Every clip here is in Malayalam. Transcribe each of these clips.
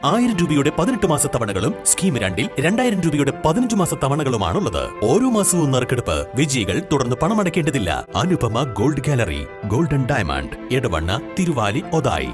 ആയിരം രൂപയുടെ പതിനെട്ട് മാസ തവണകളും സ്കീം രണ്ടിൽ രണ്ടായിരം രൂപയുടെ പതിനഞ്ച് മാസ തവണകളുമാണുള്ളത്. ഓരോ മാസവും നറുക്കെടുപ്പ് വിജയികൾ തുടർന്ന് പണമടയ്ക്കേണ്ടതില്ല. Anupama gold gallery golden diamond Edavanna Thiruvali Othayi.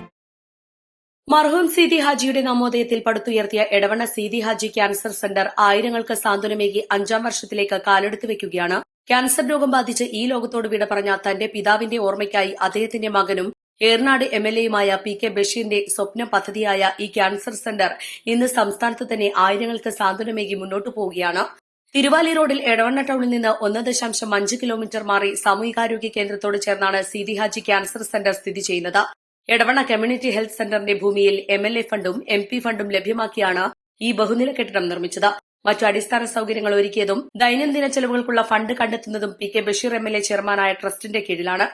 മർഹൂം സീതി ഹാജിയുടെ നവോദയത്തിൽ പടുത്തുയർത്തിയ എടവണ്ണ സീതി ഹാജി ക്യാൻസർ സെന്റർ ആയിരങ്ങൾക്ക് സാന്ത്വനമേകി അഞ്ചാം വർഷത്തിലേക്ക് കാലെടുത്തു വെക്കുകയാണ്. ക്യാൻസർ രോഗം ബാധിച്ച് ഈ ലോകത്തോട് വിട പറഞ്ഞ തന്റെ പിതാവിന്റെ ഓർമ്മയ്ക്കായി അദ്ദേഹത്തിന്റെ മകനും ഏർനാട് എം എൽ എയുമായ പി കെ ബഷീറിന്റെ സ്വപ്ന പദ്ധതിയായ ഈ ക്യാൻസർ സെന്റർ ഇന്ന് സംസ്ഥാനത്ത് തന്നെ ആയിരങ്ങൾക്ക് സാന്ത്വനമേകി മുന്നോട്ടു പോവുകയാണ്. തിരുവാലി റോഡിൽ എടവണ്ണ ടൗണിൽ നിന്ന് ഒന്ന് ദശാംശം അഞ്ച് കിലോമീറ്റർ മാറി സാമൂഹികാരോഗ്യ കേന്ദ്രത്തോട് ചേർന്നാണ് സീതി ഹാജി ക്യാൻസർ സെന്റർ സ്ഥിതി ചെയ്യുന്നത്. എടവണ്ണ കമ്മ്യൂണിറ്റി ഹെൽത്ത് സെന്ററിന്റെ ഭൂമിയിൽ എം എൽ എ ഫണ്ടും എം പി ഫണ്ടും ലഭ്യമാക്കിയാണ് ഈ ബഹുനില കെട്ടിടം നിർമ്മിച്ചത്. മറ്റു അടിസ്ഥാന സൌകര്യങ്ങൾ ഒരുക്കിയതും ദൈനംദിന ചെലവുകൾക്കുള്ള ഫണ്ട് കണ്ടെത്തുന്നതും P K Basheer M L A ചെയർമാനായ ട്രസ്റ്റിന്റെ കീഴിലാണ്.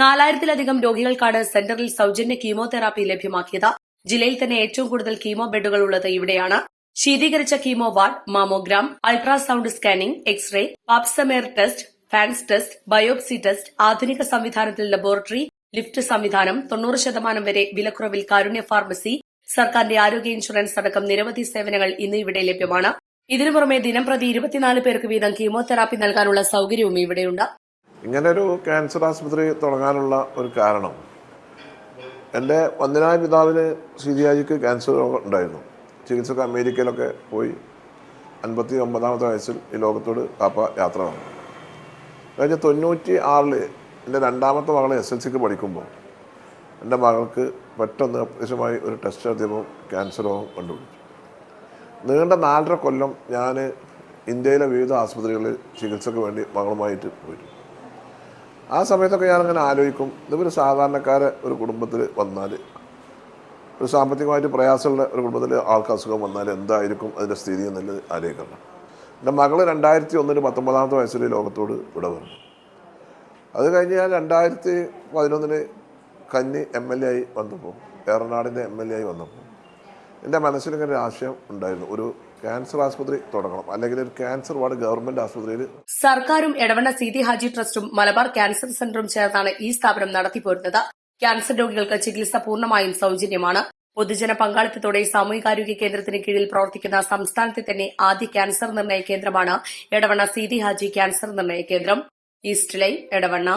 നാലായിരത്തിലധികം രോഗികൾക്കാണ് സെന്ററിൽ സൌജന്യ കീമോതെറാപ്പി ലഭ്യമാക്കിയത്. ജില്ലയിൽ തന്നെ ഏറ്റവും കൂടുതൽ കീമോ ബെഡുകൾ ഉള്ളത് ഇവിടെയാണ്. ശീതീകരിച്ച chemo ward mammogram ultrasound scanning X-ray pap smear test fans test biopsy test ആധുനിക സംവിധാനത്തിൽ ലബോറട്ടറി ലിഫ്റ്റ് സംവിധാനം തൊണ്ണൂറ് ശതമാനം വരെ വിലക്കുറവിൽ കാരുണ്യ ഫാർമസി സർക്കാരിന്റെ ആരോഗ്യ ഇൻഷുറൻസ് അടക്കം നിരവധി സേവനങ്ങൾ ഇന്ന് ഇവിടെ ലഭ്യമാണ്. ഇതിനു പുറമെ ദിനംപ്രതി ഇരുപത്തിനാല് പേർക്ക് വീതം കീമോതെറാപ്പി നൽകാനുള്ള സൌകര്യവും ഇവിടെയുണ്ട്. ഇങ്ങനൊരു ക്യാൻസർ ആശുപത്രി തുടങ്ങാനുള്ള ഒരു കാരണം. എന്റെ വന്ദനായ പിതാവിന് ശ്രീജിയാജിക്ക് ക്യാൻസർ രോഗം ഉണ്ടായിരുന്നു. ചികിത്സക്ക് അമേരിക്കയിലൊക്കെ പോയി. അൻപത്തി ഒമ്പതാമത്തെ വയസ്സിൽ ഈ ലോകത്തോട് കാപ്പ യാത്ര വന്നു. കഴിഞ്ഞ തൊണ്ണൂറ്റി ആറിൽ എന്റെ രണ്ടാമത്തെ മകൾ എസ് എൽ സിക്ക് പഠിക്കുമ്പോൾ എന്റെ മകൾക്ക് പെട്ടെന്ന് അപ്രത്യക്ഷമായി ഒരു ടെസ്റ്റ് നടത്തിയപ്പോൾ ക്യാൻസർ രോഗം കണ്ടുപിടിച്ചു. നീണ്ട നാലര കൊല്ലം ഞാൻ ഇന്ത്യയിലെ വിവിധ ആശുപത്രികളിൽ ചികിത്സയ്ക്ക് വേണ്ടി മകളുമായിട്ട് പോയിരുന്നു. ആ സമയത്തൊക്കെ ഞാനങ്ങനെ ആലോചിക്കും. ഇതൊരു സാധാരണക്കാരെ ഒരു കുടുംബത്തിൽ വന്നാൽ ഒരു സാമ്പത്തികമായിട്ട് പ്രയാസമുള്ള ഒരു കുടുംബത്തിൽ ആൾക്ക് അസുഖം വന്നാൽ എന്തായിരിക്കും അതിന്റെ സ്ഥിതി എന്നുള്ളത് ആലോചിക്കണം. എന്റെ മകൾ രണ്ടായിരത്തി ഒന്നിന് പത്തൊമ്പതാമത്തെ വയസ്സിൽ ലോകത്തോട് ഇവിടെ പറഞ്ഞു. അത് കഴിഞ്ഞ് ഞാൻ രണ്ടായിരത്തി പതിനൊന്നിന് കന്നി എം എൽ എ ആയി വന്നപ്പോൾ ഏറനാടിന്റെ എം എൽ എ ആയി വന്നപ്പോൾ എന്റെ മനസ്സിലിങ്ങനെ ഒരു ആശയം ഉണ്ടായിരുന്നു. ഒരു ക്യാൻസർ ആശുപത്രി തുടങ്ങണം. അല്ലെങ്കിൽ ഒരു ക്യാൻസർ വാർഡ് ഗവൺമെന്റ് ആശുപത്രിയിൽ സർക്കാരും എടവണ്ണ സീതി ഹാജി ട്രസ്റ്റും മലബാർ ക്യാൻസർ സെന്ററും ചേർന്നാണ് ഈ സ്ഥാപനം നടത്തിപ്പോരുന്നത്. ക്യാൻസർ രോഗികൾക്ക് ചികിത്സ പൂർണമായും സൌജന്യമാണ്. പൊതുജന പങ്കാളിത്തത്തോടെ സാമൂഹികാരോഗ്യ കേന്ദ്രത്തിന് കീഴിൽ പ്രവർത്തിക്കുന്ന സംസ്ഥാനത്തെ തന്നെ ആദ്യ ക്യാൻസർ നിർണയ കേന്ദ്രമാണ് എടവണ്ണ സീതി ഹാജി ക്യാൻസർ നിർണയ കേന്ദ്രം. East line Edavanna.